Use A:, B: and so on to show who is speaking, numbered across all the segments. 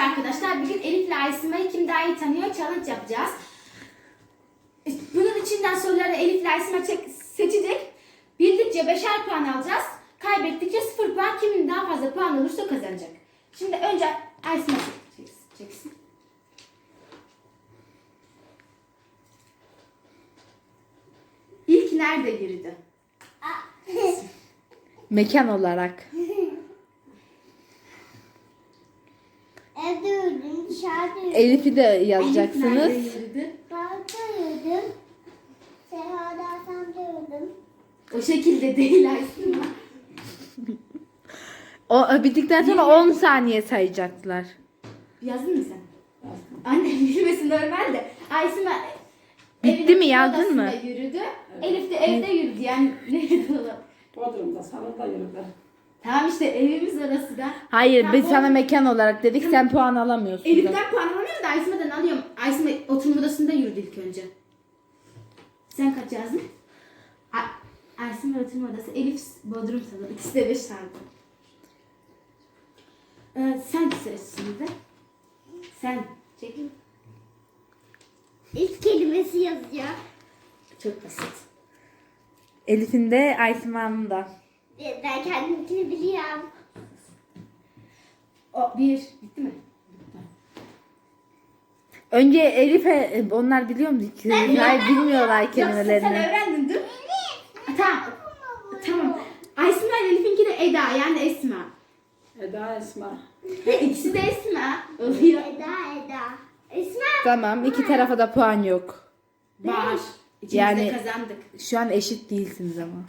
A: arkadaşlar. Bugün Elif ile Aysima'yı kim daha iyi tanıyor challenge yapacağız. E, bunun içinden soruları Elif ile Aysima seçecek. Bildikçe beşer puan alacağız. Kaybettikçe sıfır puan kimin daha fazla puan olursa kazanacak. Şimdi önce Aysima seçeceksin. İlk nerede girdi? Mekan olarak. Evde öldüm, dışarıda öldüm.
B: Elif'i de yazacaksınız.
A: Parkta öldüm. Sehada de öldüm.
C: O şekilde değil aslında.
B: O, e, bittikten sonra 10 saniye sayacaklar.
C: Yazdın mı sen? Anne yürümesin normal de. Aysim'e
B: Bitti mi, yazdın mı?
C: yürüdü. Elif de evde yürüdü yani. Neydi
D: o? Bodrum'da, salonda yürüdü.
C: Tamam işte evimiz orası da.
B: Hayır biz sana mekan olarak dedik sen puan alamıyorsun. da.
C: Elif'ten puan alamıyorum da Aysima'dan alıyorum. Aysima oturma odasında yürüdü ilk önce. Sen kaç yazdın? A- Aysima oturma odası, Elif bodrum salonu. İkisi de beş tane. Ee, sen seç şimdi. Sen. Çekil.
A: İlk kelimesi yazıyor.
C: Çok basit.
B: Elif'in de Aysima'nın da.
A: Ee, ben kendimkini biliyorum.
C: O, bir. Bitti mi?
B: Önce Elif'e e, onlar biliyor mu? Ben- Hayır bilmiyorlar kelimelerini.
C: Yoksa sen öğrendin değil mi? Tamam. Tamam. Aysima ile Elif'inki de Eda yani Esma.
D: Eda Esma.
C: İkisi de Esma
A: oluyor. Eda Eda.
B: Esma. Tamam iki tarafa da puan yok.
C: Var. İkimiz de Yani- kazandık.
B: Şu an eşit değilsiniz ama.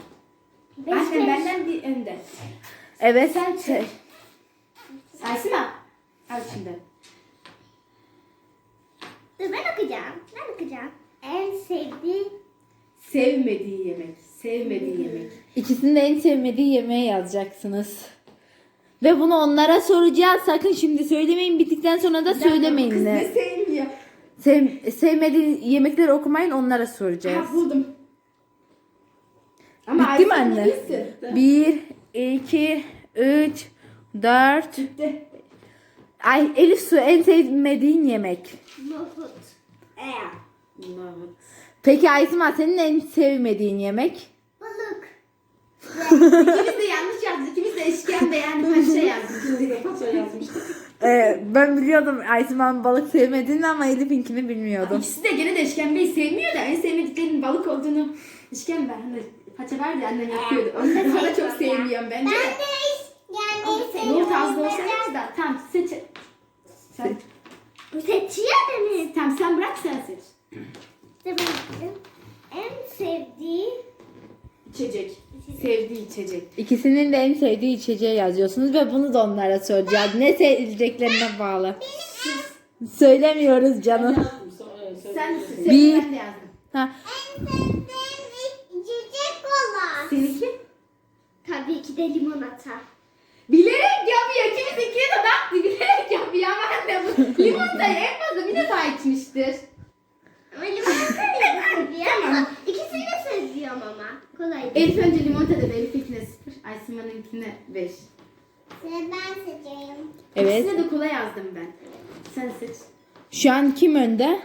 C: Beş Annem beş. benden bir önde.
B: Evet. Sen çık.
C: Saysana. Al şimdi.
A: Dur ben okuyacağım. Ben okuyacağım. En sevdiği
C: Sevmediği yemek. Sevmediği yemek.
B: İkisinin de en sevmediği yemeği yazacaksınız. Ve bunu onlara soracağız. Sakın şimdi söylemeyin. Bittikten sonra da söylemeyin. Kız
C: ne sevmiyor?
B: Sev, sevmediği yemekleri okumayın onlara soracağız. Ha, buldum. Ama Bitti mi anne? Bir, iki, üç, dört. Bitti. Ay Elif Su en sevmediğin yemek.
A: Nohut.
C: Ee.
D: Nohut.
B: Peki Aysima senin en sevmediğin yemek?
A: Balık.
C: ikimiz de yanlış yazdık. İkimiz de eşken beğendim. Ben şey yazdık. İkimiz de paça yazmıştık.
B: Ee, ben biliyordum Aysima'nın balık sevmediğini ama Elif'inkini bilmiyordum. Aa, ikisi
C: de gene de işkembeyi sevmiyor da en sevmediklerinin balık olduğunu eşken Hani Paça verdi annem ee, yapıyordu. Onu sana çok sevmiyorum bence. Ben de yani seviyorum. Yoğurt az da da. Tamam seç. Sen.
A: Bu seçiyor beni.
C: Tamam sen bırak sen seç.
A: En sevdiği
C: içecek. Sevdiği içecek.
B: İkisinin de en sevdiği içeceği yazıyorsunuz ve bunu da onlara soracağız. Ne sevdiklerine bağlı. Söylemiyoruz canım. Sen,
C: sen, sen, sen, sen,
A: sen, sen,
C: Seninki? Tabii ki de limonata. Bilerek yapıyor. Kimisi ikili de baktı. Bilerek yapıyor. Aman da bu. Limonatayı en fazla bir defa içmiştir. Ama limonata niye seviyorum ama. İkisini de seviyorum ama. Kolay değil. Elif önce limonata dedi. Elif ikine sıfır. Ay Sima'nın ikine beş.
A: Sen ben seçiyorum.
C: Evet. İkisine de kola yazdım ben. Sen seç.
B: Şu an kim önde?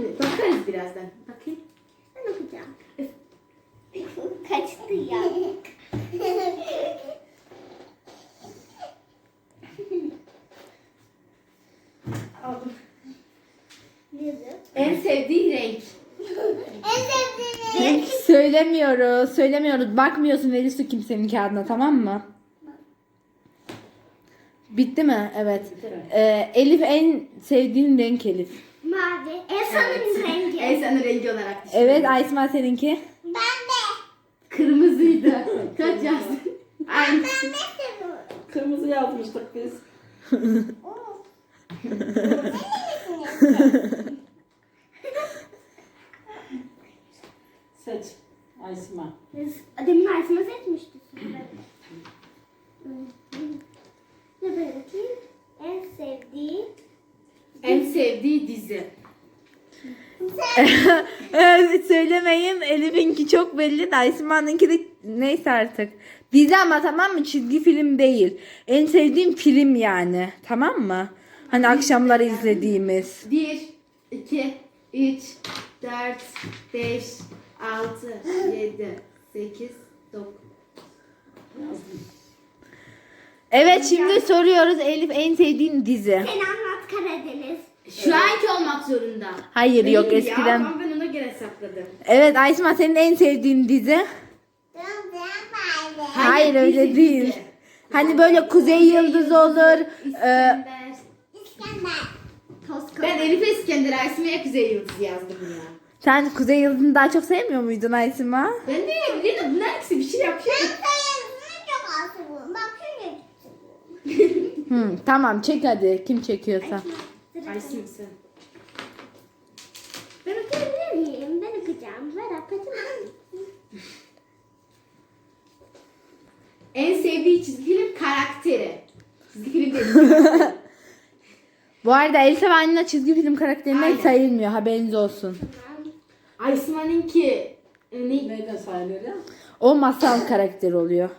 C: Bakarız birazdan. Bakayım. Ben okuyacağım. Kaçtı ya. en sevdiği renk. en sevdiği renk.
B: Söylemiyoruz, söylemiyoruz. Bakmıyorsun Elisu kimsenin kağıdına tamam mı? Bitti mi? Evet. Ee, Elif en sevdiğin renk Elif.
A: Mavi. En sanırım rengi.
C: En rengi olarak
B: düşünüyorum. Evet Aysma seninki?
C: Kırmızıydı. Kaç yazdın? Aynı. Kırmızı yazmıştık biz. Seç. Aysma.
A: Demin Aysma seçmişti. Ne böyle ki? En sevdiği
C: En sevdiği dizi.
B: evet, söylemeyeyim. Elif'inki çok belli de Aysima'nınki de neyse artık. Dizi ama tamam mı? Çizgi film değil. En sevdiğim film yani. Tamam mı? Hani akşamları izlediğimiz.
C: 1, 2, 3, 4, 5, 6, 7, 8, 9.
B: Evet şimdi soruyoruz Elif en sevdiğin dizi. Sen
A: anlat Karadeniz.
C: Şu anki olmak zorunda.
B: Hayır yok ya, eskiden. ama
C: ben ona göre hesapladım.
B: Evet Aysma senin en sevdiğin dizi? Hayır, Hayır, öyle dizi, değil. dizi. Hani böyle Kuzey Yıldız olur.
C: İskender. Toska. Ben Elif İskender Aysim'e Kuzey Yıldız yazdım ya.
B: sen Kuzey Yıldız'ını daha çok sevmiyor muydun Aysma?
C: Ben de evliydim. Bunlar ikisi bir şey yapıyor.
B: Hı, tamam çek hadi kim çekiyorsa.
C: Ay simsin.
A: Ben okuyabilir miyim? Ben okuyacağım. Merak etme.
C: en sevdiği çizgi film karakteri. Çizgi film değil.
B: Bu arada Elsa ve Anna çizgi film karakterinden Aynen. sayılmıyor. Haberiniz olsun.
C: ki e, ne? Neyden sayılıyor ya?
B: O masal karakteri oluyor.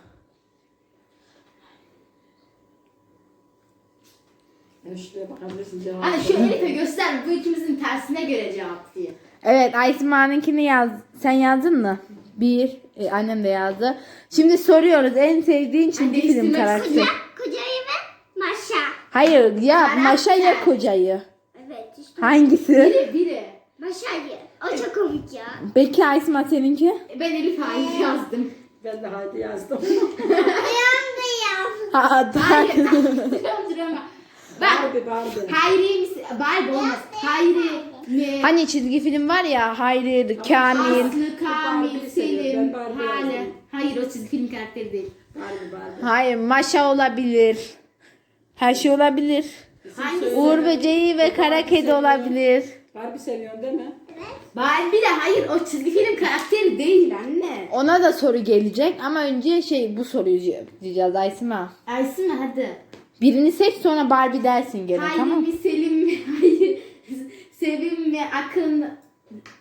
C: Yani Hani şu Elif'e göster bu ikimizin tersine göre cevap diye.
B: Evet Aysima'nınkini yaz. Sen yazdın mı? Bir. E, annem de yazdı. Şimdi soruyoruz en sevdiğin çizgi Anne, film karakteri. Ya
A: kocayı ve Maşa.
B: Hayır ya Karakter. Maşa ya kocayı. Evet işte. Hangisi? Biri
C: biri.
A: Maşa'yı. O çok komik ya.
B: Peki Aysima seninki?
C: Ben Elif Hayır ee. yazdım.
D: Ben de hadi yazdım.
A: Uyandı ya.
B: Ha, Hayır.
C: Duruyorum Bak. Barbie Barbie. Hayri misin? Barbie olmaz. Hayri.
B: Ne? Hani çizgi film var ya Hayri, Kamil. Aslı,
C: Kamil, Barbie'yi seviyorum. Selim, Hale. Hayır o çizgi film karakteri değil.
D: Barbie Barbie.
B: Hayır Maşa olabilir. Her şey olabilir. Hangisi? Uğur böceği ve kara kedi olabilir.
D: Barbie seviyorsun değil mi?
C: Barbie de hayır o çizgi film karakteri değil anne.
B: Ona da soru gelecek ama önce şey bu soruyu cevaplayacağız Aysima.
C: Aysun hadi.
B: Birini seç sonra Barbie dersin gene Hayır tamam mı? mi
C: Selim mi? Hayır. Sevim mi? Akın.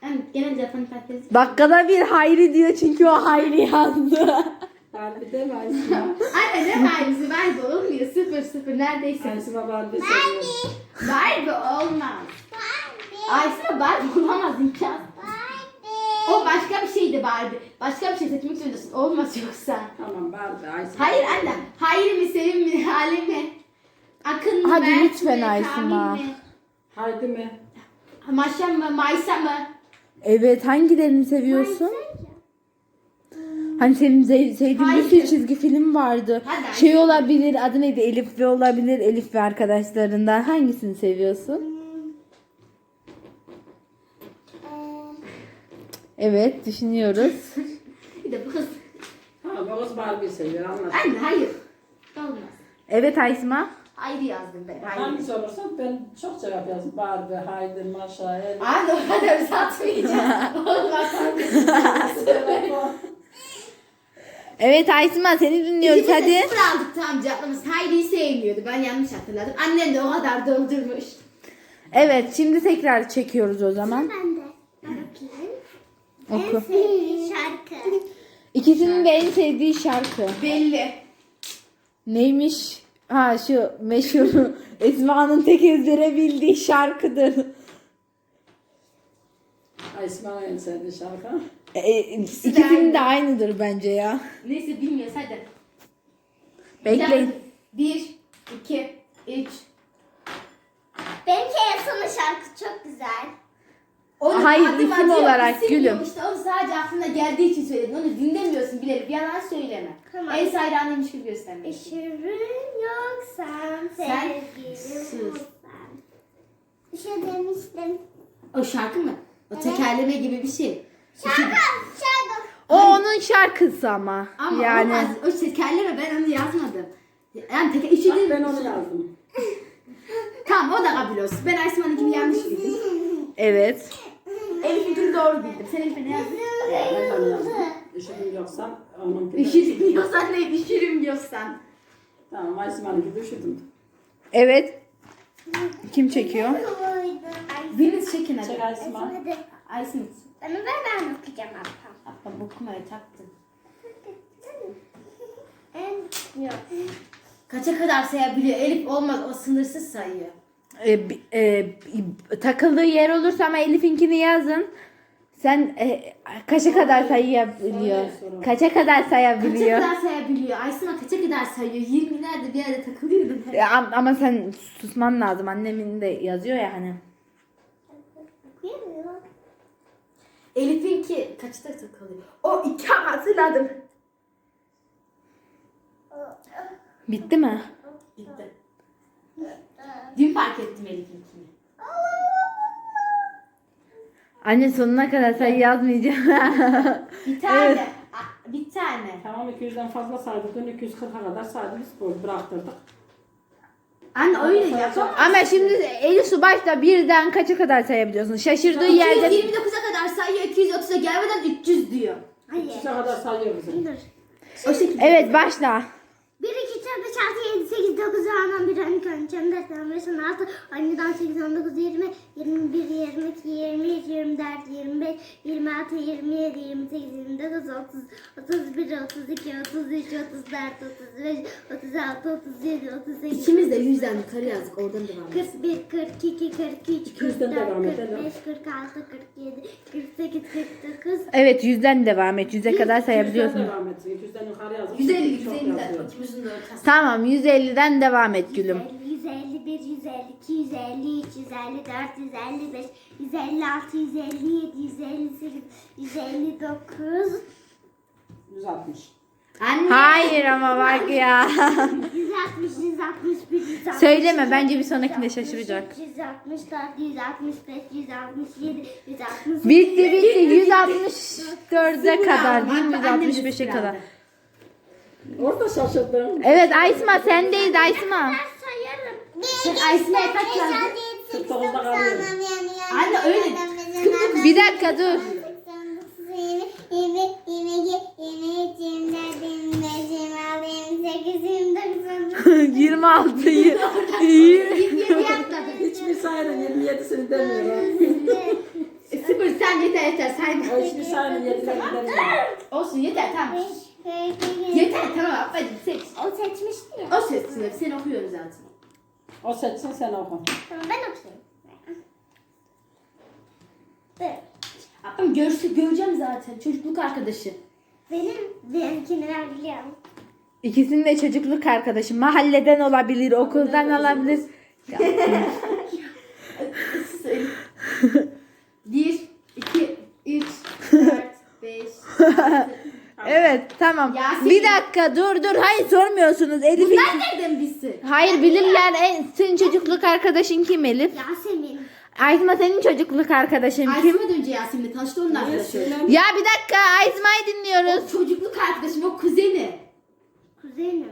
C: Yani genel Japon takipçisi.
B: Dakikada bir Hayri diyor çünkü o Hayri yazdı.
D: Barbie demez ya.
C: Anne ne Barbie'si? Barbie olmuyor. Sıfır sıfır neredeyse. Aysun'a
D: Barbie seviyorum.
C: Barbie olmaz. Barbie. Aysun'a Barbie olamaz imkansız. O başka bir şeydi Barbie. Başka bir şey seçmek zorundasın. Olmaz yoksa.
D: Tamam Barbie. Aysin.
C: Hayır anne. Hayır mi sevim mi halim mi? Akın mı? Hadi
B: Mert lütfen mi? mi?
D: Haydi mi?
C: Maşa mı? Maysa mı?
B: Evet hangilerini seviyorsun? Hani senin sevdiğin bir sürü çizgi film vardı. Hadi. Şey olabilir adı neydi Elif ve olabilir Elif ve arkadaşlarından hangisini seviyorsun? Evet düşünüyoruz.
C: bir de bu kız.
D: Ha bu kız Barbie seviyor anlat. Anne
C: hayır. Olmaz.
B: Evet Aysma.
C: Ayrı yazdım ben. Haydi
D: Hangisi olursa ben çok cevap yazdım. Barbie, Haydi, Maşa, El. Abi
C: o kadar satmayacağım. Olmaz.
B: Evet Aysma seni dinliyoruz hadi. de sıfır
C: aldık tam cevaplamız. Hayri'yi sevmiyordu. Ben yanlış hatırladım. Annem de o kadar doldurmuş.
B: Evet şimdi tekrar çekiyoruz o zaman. Ben
A: de. Ben Oku. En sevdiği şarkı.
B: İkisinin de en sevdiği şarkı. Belli. Neymiş? Ha şu meşhur Esma'nın tek ezbere bildiği şarkıdır.
D: Esma en sevdiği şarkı.
B: E, e, de aynıdır bence ya.
C: Neyse bilmiyoruz hadi. Bekleyin. Bir iki üç.
A: Benimki en son şarkı çok güzel.
B: Onu Hayır adım isim adım olarak isim gülüm. Yok. İşte
C: onu sadece aklına geldiği için söyledin Onu dinlemiyorsun bir Yalan söyleme. Tamam. En sayranıymış gibi göstermek.
A: Işırın yok sen sevgilim olsan. Bir şey demiştim.
C: O şarkı mı? O evet. tekerleme gibi bir şey.
A: Şarkı, şarkı.
B: O Hayır. onun şarkısı ama. Ama yani. olmaz.
C: O tekerleme ben onu yazmadım. Yani teker, üçüncü... ben
D: onu yazdım.
C: tamam o da kabul olsun. Ben Aysim Hanım gibi yanlış bildim. Evet ettim. Sen elbine yazdın. Ben de
D: onu yazdım. Üşürüm diyorsam
C: diyorsan ne? Üşürüm diyorsan.
D: Tamam Aysim Hanım gibi üşüdüm.
B: Evet. Kim çekiyor?
C: Biriniz çekin hadi. Çek
D: Aysim Hanım.
C: Aysim.
A: Onu ben ben okuyacağım
C: abla. Abla bokmaya taktın. Yok. Kaça kadar sayabiliyor? Elif olmaz. O sınırsız sayıyor.
B: E, e, takıldığı yer olursa ama Elif'inkini yazın. Sen e, kaça kadar sayabiliyor? Kaça kadar sayabiliyor? Kaça kadar
C: sayabiliyor? Aysima kaça kadar sayıyor? 20'lerde bir yerde takılıyor hep.
B: Ya, e, ama sen susman lazım. Annemin de yazıyor ya hani.
C: Elif'in ki kaçta takılıyor? O iki alması lazım.
B: Bitti mi?
D: Bitti.
C: Dün fark ettim Elif'inkini.
B: Anne sonuna kadar sen yazmayacaksın.
C: Bir tane. Evet. a- Bir tane.
D: Tamam 200'den fazla saydık. Dün 240'a kadar saydık. Biz böyle bıraktırdık.
C: Anne öyle yapamam.
B: Ama şimdi Elif Subaş da birden kaça kadar sayabiliyorsun? Şaşırdığı yerde
C: 229'a kadar sayıyor. 230'a gelmeden 300 diyor.
D: Hayır. 300'e kadar sayıyor bizim. Dur.
B: O şekilde. Evet başla. 6, 7, 8, 9, 10, 11, 12, 13, 14, 15, 16, 17, 18, 19, 20, 21, 22, 23, 24, 25, 26, 27, 28, 29, 30, 31, 32, 33, 34, 35, 36, 37, 38. İkimiz de yüzden yukarı yazdık. Oradan devam edelim. 41, 42, 43, 44, 45, 46, 47, 48, 49. Evet yüzden devam et. Yüze kadar sayabiliyorsun. Devam etsin. 200'den yukarı yazın. 150, 150 ikimizin de ortası. Tamam Tamam 150'den devam et gülüm. 151, 152, 153, 154, 155, 156, 157, 158, 159, 160. Anne. Hayır ama bak ya. 160, 161, 160. Söyleme bence bir sonrakinde şaşıracak. 164, 165, 167, 168. Bitti bitti 164'e kadar değil mi? 165'e kadar. Orada şaşırdım. Evet Aysma sendeyiz Aysma. aysma kaç verdin? 49'da kalıyor. Anne öyle. Bir dakika dur. Yirmi altı. Hiçbir sayının 27'sini demiyorum. Sıfır sen yeter yeter sayma. Hiçbir sayının 27'sini demiyorum. Olsun yeter tamam. Yeter tamam ablacığım seç. O seçmişti ya. O seçsin hep sen okuyoruz zaten. O seçsin sen oku. Tamam ben okuyayım. Evet. Ablam göreceğim zaten çocukluk arkadaşı. Benim benimkini ben biliyorum. İkisinin de çocukluk arkadaşı. Mahalleden olabilir, okuldan olabilir. Bir, iki, üç, dört, beş, altı, Evet tamam. Yasemin. Bir dakika dur dur. Hayır sormuyorsunuz. Elif Bunlar nereden bilsin? Hayır bilirler. En, senin çocukluk arkadaşın kim Elif? Yasemin. Aysma senin çocukluk arkadaşın kim? Aysma da önce Yasemin'le tanıştı onun arkadaşı. Ya bir dakika Aysma'yı dinliyoruz. O çocukluk arkadaşım o kuzeni. Kuzenim.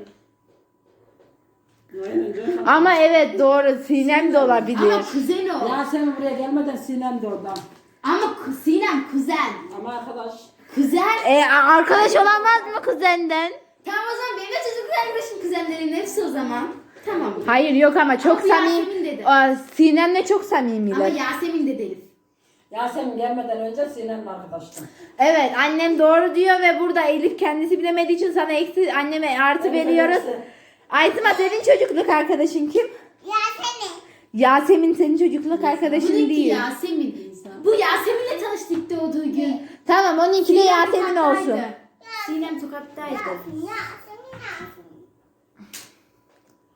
B: Ama evet doğru Sinem de olabilir. Ama kuzen o. Yasemin buraya gelmeden Sinem de oradan. Ama Sinem kuzen. Ama arkadaş Kuzen. E, arkadaş olamaz mı kuzenden? Tamam o zaman benim de çocukluk arkadaşım kuzenlerin hepsi o zaman. Tamam. Hayır yok ama çok Ama Yasemin samimi. dedi. Aa, Sinem'le çok samimiler. Ama Yasemin de delif. Yasemin gelmeden önce Sinem'le arkadaştım. Evet annem doğru diyor ve burada Elif kendisi bilemediği için sana eksi anneme artı Evet, veriyoruz. evet. Aytıma senin çocukluk arkadaşın kim? Yasemin. Yasemin senin çocukluk arkadaşın Bununki değil. Yasemin. Bu Yasemin'le tanıştık doğduğu gün. Tamam 12'de Sinem Yasemin sokaktaydı. olsun. Sinem sokaktaydı. Yasemin, Yasemin, Yasemin.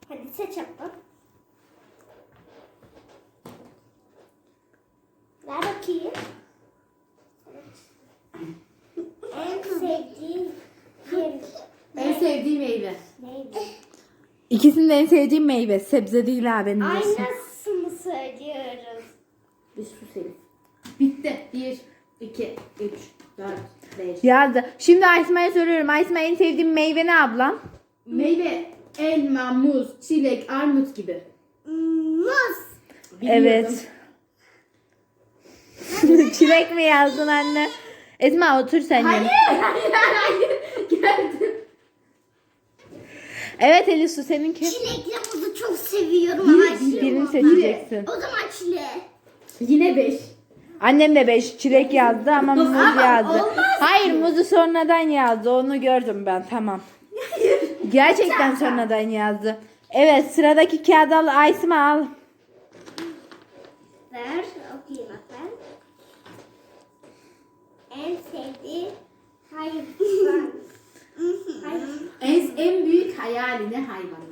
B: Hadi seç yapalım. Ver bakayım. en sevdiğim En sevdiğim meyve. Meyve. İkisinin en sevdiğim meyve. Sebze değil abi. Aynısını söylüyoruz. Bir sus Elif. Bitti. Bir. 2, 3, 4, 5. Yazdı. Şimdi Aysma'ya soruyorum. Aysma en sevdiğin meyve ne ablam? Meyve elma, muz, çilek, armut gibi. Muz. Evet. Çilek mi yazdın anne? Esma otur sen. Hayır, yanına. hayır, hayır. Geldim. Evet Elisu seninki. Çilekli muzu çok seviyorum. ama Birini, birini seçeceksin. O zaman çile. Yine beş. Annem de beş çilek yazdı ama muz yazdı. Hayır muzu sonradan yazdı. Onu gördüm ben. Tamam. Gerçekten sonradan yazdı. Evet sıradaki kağıdı al. Aysima al. Ver okuyayım ben. En sevdiği hayvan. en, en büyük hayali ne hayvanı?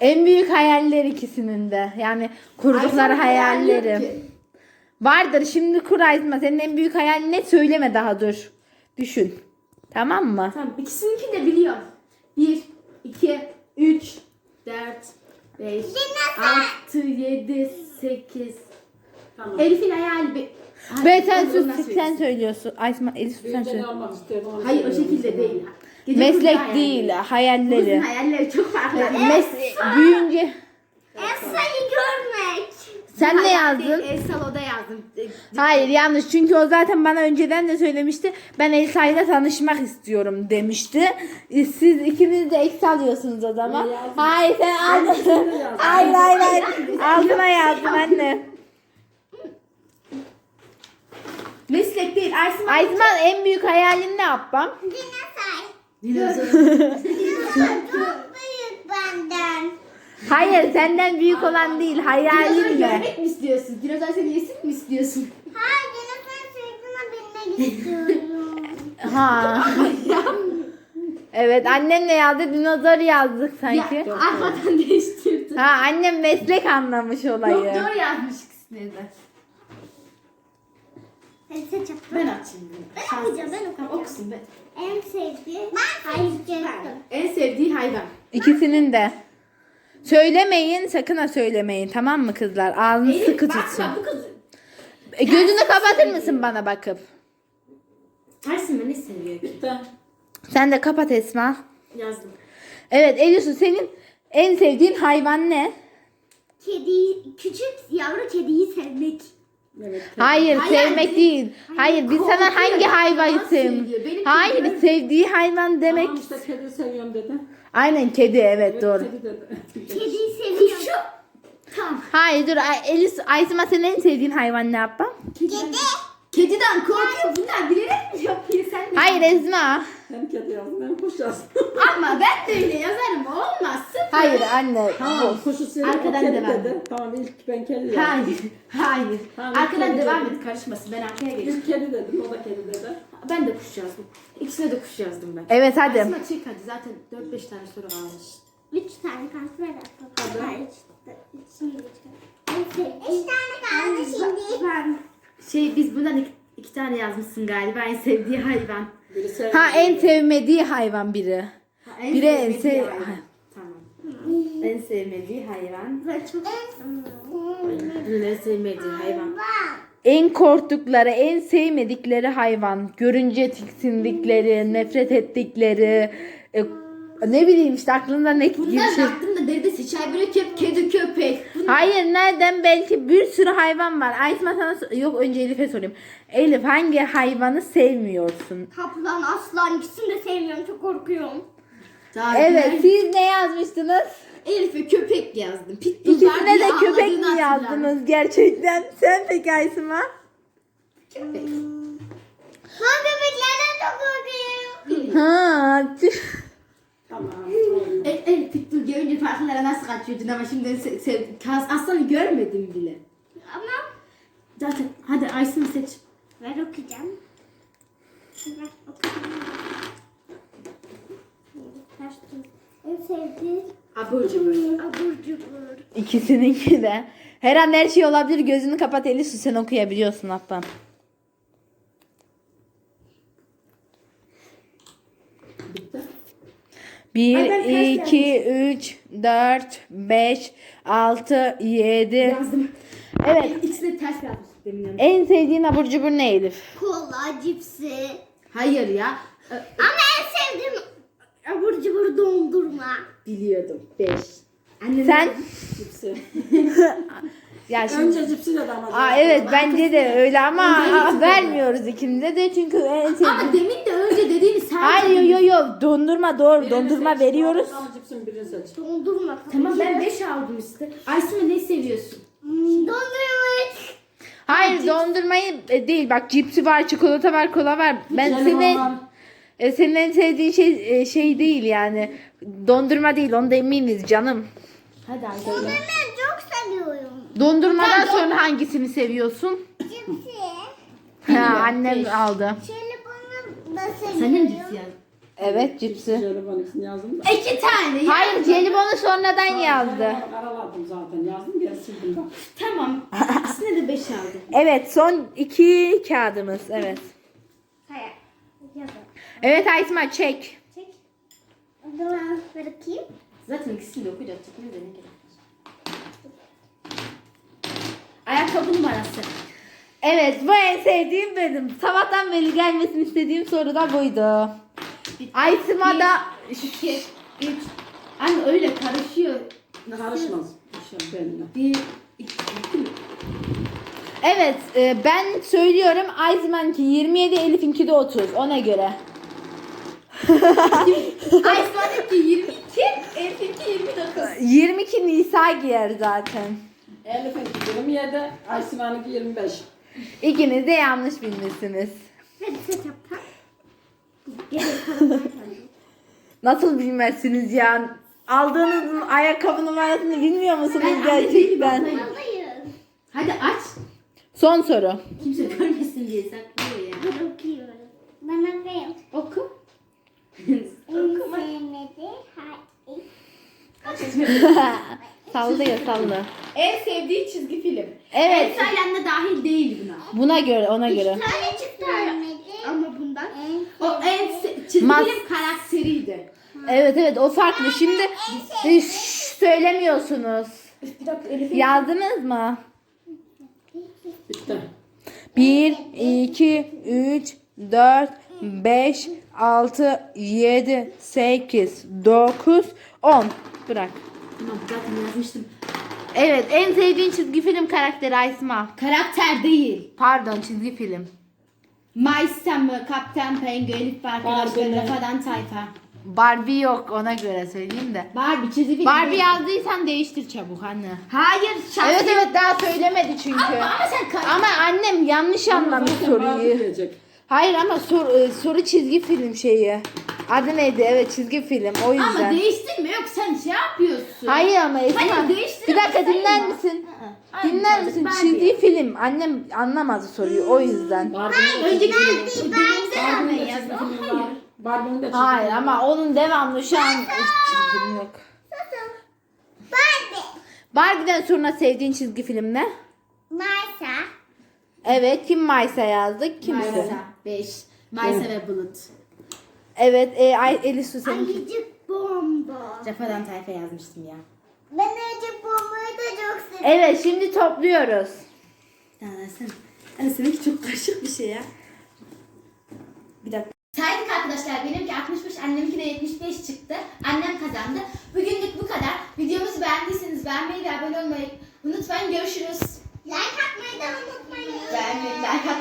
B: En büyük hayaller ikisinin de. Yani kurdukları hayalleri. Vardır şimdi kur Senin en büyük hayalin ne? Söyleme daha dur. Düşün. Tamam mı? Tamam ikisininkini de biliyorum. bir iki üç dört beş altı yedi sekiz Tamam. Elif'in hayali bir... Ben sen sus sen söylüyorsun. Aysma Elif sen söyle. Hayır o şekilde değil. Gece Meslek hayali. değil hayalleri. Kızın hayalleri çok farklı. Mes büyünce sen ne yazdın? Değil, El Salo'da yazdım. E, hayır yanlış çünkü o zaten bana önceden de söylemişti. Ben Elsa'yla tanışmak istiyorum demişti. E, siz ikiniz de Elsa diyorsunuz o zaman. Hayır sen aldın. Hayır hayır hayır. Altına yazdın anne. Meslek değil. Aysman, Aysman en büyük hayalin ne yapmam? Dinozor. Dinozor. Dinozor. Hayır senden büyük olan değil Dinozor hayalimle. görmek mi istiyorsun? Dinozor seni yesin mi istiyorsun? Hayır benim ben sürekli binmek istiyorum. Ha. Evet annem annemle yazdı dinozor yazdık sanki. Ya arkadan değiştirdin. Ha annem meslek anlamış olayı. Doktor yazmış ikisine de. Neyse çok. Ben açayım bunu. Ben açacağım. okuyacağım, ben okuyacağım. okusun be. En sevdiğim. Ben hayır. En sevdiğin hayvan. İkisinin de. Söylemeyin sakın ha söylemeyin tamam mı kızlar? Ağzını Elif, sıkı tutsun. bu kız. E, gözünü Tersi kapatır seviyor. mısın bana bakıp? Tersim ne seviyor Sen de kapat Esma. Yazdım. Evet Elisu senin en sevdiğin hayvan ne? Kedi, küçük yavru kediyi sevmek. Evet, Hayır, Hayır, sevmek biz- değil. Hayır, biz sana hangi hayvanı Yalan sev? Hayır, sevdiği hayvan demek. Tamam işte kedi seviyorum dedi. Aynen kedi evet doğru. Kediyi seviyorum. Tamam. Hayır dur Ay- Elis Aysim'a senin en sevdiğin hayvan ne yapma? Kedi. Kediden korkuyor. Bunlar bilerek mi yapıyor sen? Hayır Ezma. Hem kedi yazdım hem kuş yazdım. Ama ben de öyle yazarım. Olmaz. Sıfır. Hayır anne. Tamam kuşu sildim. Arkadan devam. dedi. Tamam ilk ben kedi yazdım. Hayır. Hayır. Tamam, Arkadan devam dedi. et karışmasın. Ben arkaya geçtim. İlk kedi dedim o da kedi dedi. Ben de kuş yazdım. İkisine de kuş yazdım ben. Evet hadi. Aslında çık hadi. Zaten 4-5 tane soru varmış. Üç tane kaldı ver Kadın. Üç tane kaldı şimdi. Ben şey biz bundan iki, iki tane yazmışsın galiba en sevdiği hayvan. Biri Ha en sevmediği hayvan biri. Ha, en biri en sevmediği sev... hayvan. Tamam. En sevmediği hayvan. Ve çok... En sevmediği hayvan. En korktukları, en sevmedikleri hayvan. Görünce tiksindikleri, nefret ettikleri, e, ne bileyim işte aklında ne Bunlar geçiyor. baktım da dedi seçer böyle köp, kedi köpek. Hayır nereden belki bir sürü hayvan var. Aysma sana so- yok önce Elif'e sorayım. Elif hangi hayvanı sevmiyorsun? Kaplan, aslan ikisini de sevmiyorum. Çok korkuyorum. Daha Evet güzel. siz ne yazmıştınız? Elif'e köpek yazdım. Pitbull İkisine de köpek mi yazdınız gerçekten? Sen peki Aysma? Köpek. Ben köpeklerden çok korkuyorum. Ha, Tamam. El, el pitbull görünce parklara nasıl kaçıyordun ama şimdi se, se, kas, aslanı görmedim bile. Ama zaten hadi Aysun'u seç. Ver okuyacağım. Ver okuyacağım. Kaçtım. En sevdiğim Abur cubur. Abur cubur. İkisininki de. Her an her şey olabilir. Gözünü kapat Elisu sen okuyabiliyorsun ablam. 1, 2, 3, 4, 5, 6, 7. Yazdım. Evet. İkisi de ters yazmış En sevdiğin abur cubur ne Elif? Kola, cipsi. Hayır ya. Ama en sevdiğim abur cubur dondurma. Biliyordum. 5. Sen? Cipsi. Ya şimdi, Önce cipsi de damat. Aa evet bence de öyle ama vermiyoruz ikimize de çünkü en Ama demin de önce dediğini sen Hayır yo yo yo dondurma doğru dondurma veriyoruz. Tam cipsin birini seç. Dondurma. Tamam ben 5 aldım işte. Aysun'u ne seviyorsun? Hmm, dondurma. Hayır dondurmayı e, değil bak cipsi var çikolata var kola var. Ben senin e, senin en sevdiğin şey e, şey değil yani dondurma değil onda eminiz canım. Hadi Dondurma çok seviyorum. Dondurmadan sonra hangisini seviyorsun? Cipsi. Ha, annem aldı. Şöyle bunu basabiliyorum. Senin cipsi yaz. Evet cipsi. Jelibon ismini yazdım da. İki tane. Hayır yazdım. jelibonu sonradan yazdı. Karaladım zaten yazdım diye sildim bak. Tamam. İkisine de beş aldım. Evet son iki kağıdımız evet. Hayır. Yazın. Evet Aysma çek. Çek. O zaman bırakayım. Zaten ikisini de okuyacaktık. Ne demek? kapı numarası. Evet bu en sevdiğim benim. Sabahtan beri gelmesini istediğim soru da buydu. Aytma da... 2, 3. Şey, Anne öyle karışıyor. Karışmaz. Evet e, ben söylüyorum ki 27 Elif'inki de 30 ona göre. ki 22 Elif'inki 29. 22 Nisa giyer zaten. Elif'in 27, Aysima'nın 25. İkiniz de yanlış bilmişsiniz. Hadi set yapalım. Nasıl bilmezsiniz ya? Aldığınız ayakkabı numarasını bilmiyor musunuz Ben gerçekten? Hadi aç. Son soru. Kimse görmesin diye saklıyor ya. ben okuyorum. Ben okuyorum. Oku. En Salla ya salla. En sevdiği çizgi film. Evet. Ensaylen de dahil değil buna. Buna göre ona göre. tane çıktı Ama bundan o en çizgi Mas- film karakteriydi. Evet evet o farklı. Şimdi siz e, söylemiyorsunuz. Yazdınız mı? Bitti. 1, 2, 3, 4, 5, 6, 7, 8, 9, 10. Bırak zaten yazmıştım. Evet en sevdiğin çizgi film karakteri Aysma. Karakter değil. Pardon çizgi film. Maystem ve Kaptan Penguin farkı başka Barbie. Tayfa. Barbie yok ona göre söyleyeyim de. Barbie çizgi film. Barbie yazdıysan değiştir çabuk anne. Hayır şarkı. Evet evet daha söylemedi çünkü. Ama, ama sen Ama annem yanlış anlamış soruyu. Hayır ama sor, e, soru çizgi film şeyi. Adı neydi? Evet çizgi film. O yüzden. Ama değiştin mi yok sen şey yapıyorsun. Hayır ama Esma. Hayır değiştirme. Bir dakika dinler sayma. misin? Hı -hı. Dinler Hayır, misin? Çizgi değil. film. Annem anlamaz soruyu o yüzden. Barbie'nin önceki film. Barbie'nin de Hayır ama onun devamlı şu an çizgi film yok. Barbie. Barbie'den sonra sevdiğin çizgi film ne? Maysa. Evet kim Maysa yazdık? Kimisi? Maysa. 5. Maysa ve Bulut. Evet, e, ay, Elisu senin. Ayıcık bomba. Cefadan tayfa yazmıştım ya. Ben ayıcık bombayı da çok seviyorum. Evet, şimdi topluyoruz. Anlasın. Anlasın hani ki çok karışık bir şey ya. Bir dakika. Saydık arkadaşlar benimki 65, annemki de 75 çıktı. Annem kazandı. Bugünlük bu kadar. Videomuzu beğendiyseniz beğenmeyi ve abone olmayı unutmayın. Görüşürüz. Like atmayı da unutmayın. Beğenmeyi, like atmayı.